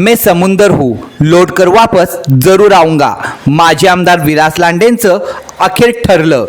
मैं समुंदर हूँ लोडकर वापस जरूर आऊंगा। माजी आमदार विलास लांडेंचं अखेर ठरलं.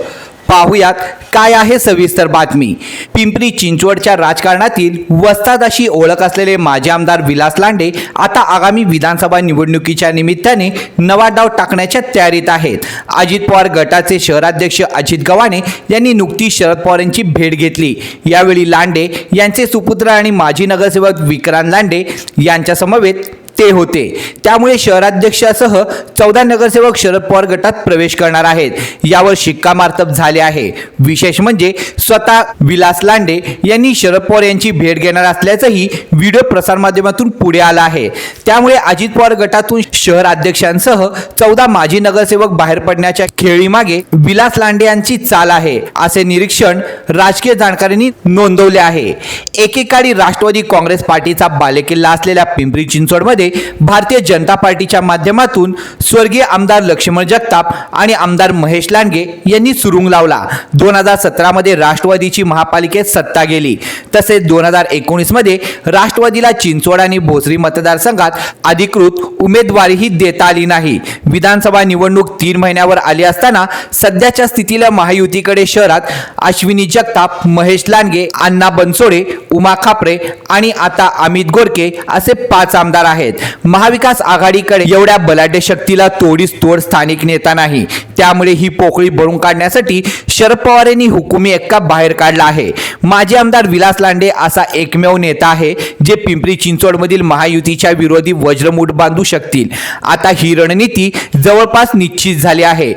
पाहुयात काय आहे सविस्तर बातमी. पिंपरी चिंचवडच्या राजकारणातील वस्ताद अशी ओळख असलेले माजी आमदार विलास लांडे आता आगामी विधानसभा निवडणुकीच्या निमित्ताने नवा डाव टाकण्याच्या तयारीत आहेत. अजित पवार गटाचे शहराध्यक्ष अजित गव्हाणे यांनी नुकतीच शरद पवार यांची भेट घेतली. यावेळी लांडे यांचे सुपुत्र आणि माजी नगरसेवक विक्रांत लांडे यांच्यासमवेत ते होते. त्यामुळे शहराध्यक्षासह चौदा नगरसेवक शरद पवार गटात प्रवेश करणार आहेत. यावर शिक्कामार्तब झाले आहे. विशेष म्हणजे स्वतः विलास लांडे यांनी शरद पवार यांची भेट घेणार असल्याचंही व्हिडिओ प्रसारमाध्यमातून पुढे आला आहे. त्यामुळे अजित पवार गटातून शहर अध्यक्षांसह चौदा माजी नगरसेवक बाहेर पडण्याच्या खेळीमागे विलास लांडे यांची चाल आहे असे निरीक्षण राजकीय जाणकारांनी नोंदवले आहे. एकेकाळी राष्ट्रवादी काँग्रेस पार्टीचा बालेकिल्ला असलेल्या पिंपरी चिंचवडमध्ये भारतीय जनता पार्टीच्या माध्यमातून स्वर्गीय आमदार लक्ष्मण जगताप आणि आमदार महेश लांडगे यांनी सुरुंग लावला. दोन हजार सतरामध्ये राष्ट्रवादीची महापालिकेत सत्ता गेली. तसेच दोन हजार एकोणीसमध्ये राष्ट्रवादीला चिंचवड आणि भोसरी मतदारसंघात अधिकृत उमेदवारीही देता आली नाही. विधानसभा निवडणूक तीन महिन्यावर आली असताना सध्याच्या स्थितीला महायुतीकडे शहरात अश्विनी जगताप महेश लांडगे अण्णा बनसोडे उमा खापरे आणि आता अमित गोरके असे पाच आमदार आहेत. महाविकास आघाडीकडे एवढ्या बलाढ्य शक्तीला तोडीस तोड स्थानिक नेता नाही. त्यामुळे ही पोकळी भरून काढण्यासाठी शरद पवार यांनी हुकुमी एक्का बाहेर काढला आहे. माजी आमदार विलास लांडे असा एकमेव नेता आहे जे पिंपरी चिंचवडमधील महायुतीच्या विरोधी वज्रमूठ बांधू शकतील. आता ही रणनीती जवळपास निश्चित झाली आहे.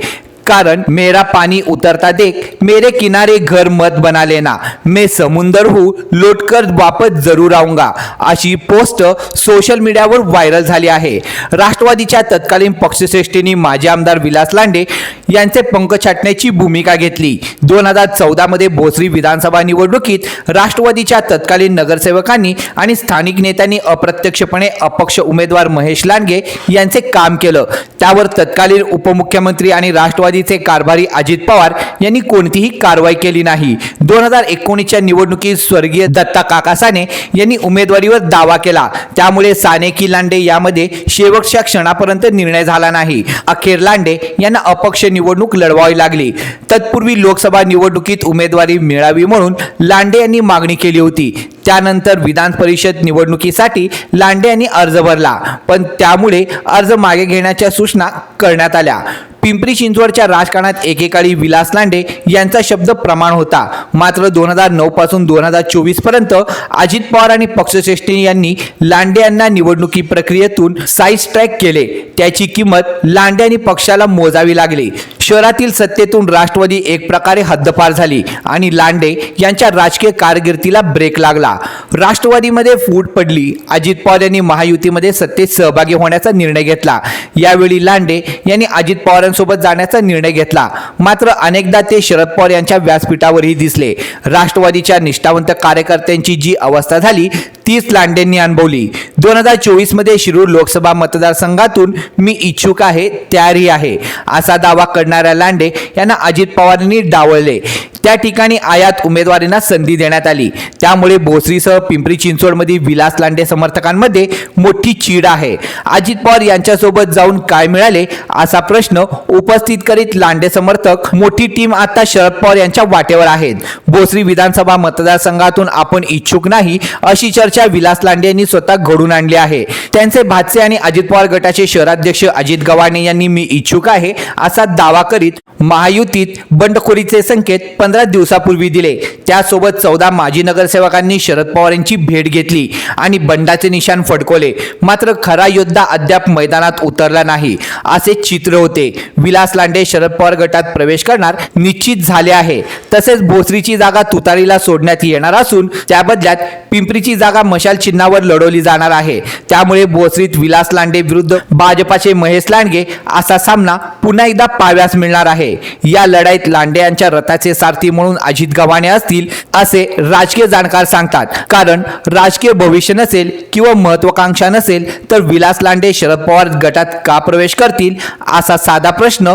कारण मेरा पानी उतरता देख मेरे किनारे घर मत बना लेना। मैं समुंदर हूँ लोटकर वापस जरूर आऊंगा। अशी पोस्ट सोशल मीडियावर व्हायरल झाली आहे. राष्ट्रवादीच्या तत्कालीन पक्षश्रेष्ठींनी माजी आमदार विलास लांडे यांचे पंख छाटण्याची भूमिका घेतली. दोन हजार चौदामध्ये भोसरी विधानसभा निवडणुकीत राष्ट्रवादीच्या तत्कालीन नगरसेवकांनी आणि स्थानिक नेत्यांनी अप्रत्यक्षपणे अपक्ष उमेदवार महेश लांडगे यांचे काम केलं. त्यावर तत्कालीन उपमुख्यमंत्री आणि राष्ट्रवादी राष्ट्रवादीचे कारभारी अजित पवार यांनी कोणतीही कारवाई केली नाही. दोन हजार एकोणीसच्या निवडणुकीत स्वर्गीय दत्ता काका साने यांनी उमेदवारीवर दावा केला. त्यामुळे साने की लांडे यामध्ये शेवटच्या क्षणापर्यंत निर्णय झाला नाही. अखेर लांडे यांना अपक्ष निवडणूक लढवावी लागली. तत्पूर्वी लोकसभा निवडणुकीत उमेदवारी मिळावी म्हणून लांडे यांनी मागणी केली होती. त्यानंतर विधान परिषद निवडणुकीसाठी लांडे यांनी अर्ज भरला. पण त्यामुळे अर्ज मागे घेण्याच्या सूचना करण्यात आल्या. पिंपरी चिंचवडच्या राजकारणात एकेकाळी विलास लांडे यांचा शब्द प्रमाण होता. मात्र दोन हजार नऊ पासून दोन हजार चोवीसपर्यंत अजित पवार आणि पक्षश्रेष्ठी यांनी लांडे यांना निवडणुकी प्रक्रियेतून साईज ट्रॅक केले. त्याची किंमत लांडे आणि पक्षाला मोजावी लागली. शहरातील सत्तेतून राष्ट्रवादी एक प्रकारे हद्दपार झाली आणि लांडे यांच्या राजकीय कारकिर्दीला ब्रेक लागला. राष्ट्रवादीमध्ये फूट पडली. अजित पवार यांनी महायुतीमध्ये सत्तेत सहभागी होण्याचा निर्णय घेतला. यावेळी लांडे यांनी अजित पवारांसोबत जाण्याचा निर्णय घेतला. मात्र अनेकदा ते शरद पवार यांच्या व्यासपीठावरही दिसले. राष्ट्रवादीच्या निष्ठावंत कार्यकर्त्यांची जी अवस्था झाली तीच लांडेंनी अनुभवली. दोन हजार चोवीसमध्ये शिरूर लोकसभा मतदारसंघातून मी इच्छुक आहे तयारी आहे. असा दावा करणाऱ्या लांडे यांना अजित पवारांनी डावळले त्या ठिकाणी आयात उमेदवारींना संधी देण्यात आली. त्यामुळे भोसरीसह पिंपरी चिंचवडमधील विलास लांडे समर्थकांमध्ये मोठी चीड आहे. अजित पवार यांच्यासोबत जाऊन काय मिळाले असा प्रश्न उपस्थित करीत लांडे समर्थक मोठी टीम आता शरद पवार यांच्या वाटेवर आहेत. भोसरी विधानसभा मतदारसंघातून आपण इच्छुक नाही अशी चर्चा विलास लांडे यांनी स्वतः घडून आणली आहे. त्यांचे भातसे आणि अजित पवार गटाचे शहराध्यक्ष अजित गव्हाणे यांनी मी इच्छुक आहे असा दावा करीत महायुतीत बंडखोरीचे संकेत पंधरा दिवसापूर्वी दिले. त्यासोबत चौदा माजी नगरसेवकांनी शरद पवार यांची भेट घेतली आणि बंडाचे निशाण फडकवले. मात्र खरा योद्धा अद्याप मैदानात उतरला नाही असे चित्र होते. विलास लांडे शरद पवार गटात प्रवेश करणार निश्चित झाले आहे. तसेच भोसरीची जागा तुतारीला सोडण्यात येणार असून त्या बदल्यात पिंपरीची जागा मशाल चिन्हावर लढवली जाणार आहे. त्यामुळे भोसरीत विलास लांडे विरुद्ध भाजपाचे महेश लांडगे असा सामना पुन्हा एकदा पाहाव्यास मिळणार आहे. या लढाईत लांडे यांच्या रथाचे सारथी म्हणून अजित गव्हाणे असतील असे राजकीय जाणकार सांगतात. कारण राजकीय भविष्य नसेल किंवा महत्वाकांक्षा नसेल तर विलास लांडे शरद पवार गटात का प्रवेश करतील असा साधा प्रश्न